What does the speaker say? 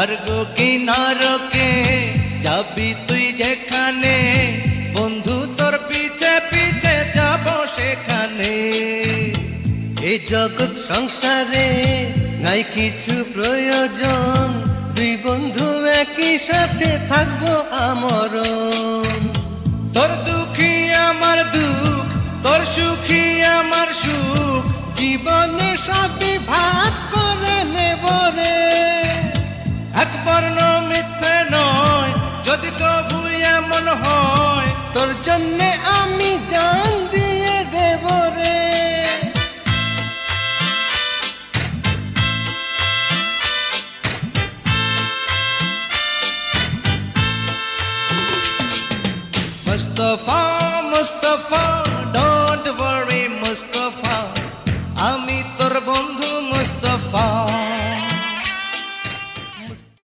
স্বর্গ কি নরকে যাবি তুই যেখানে? বন্ধু তোর পিছে পিছে যাব সেখানে। এই জগৎ সংসারে নাই কিছু প্রয়োজন। দুই বন্ধু একই সাথে থাকব আমরণ। Mustafa, Mustafa.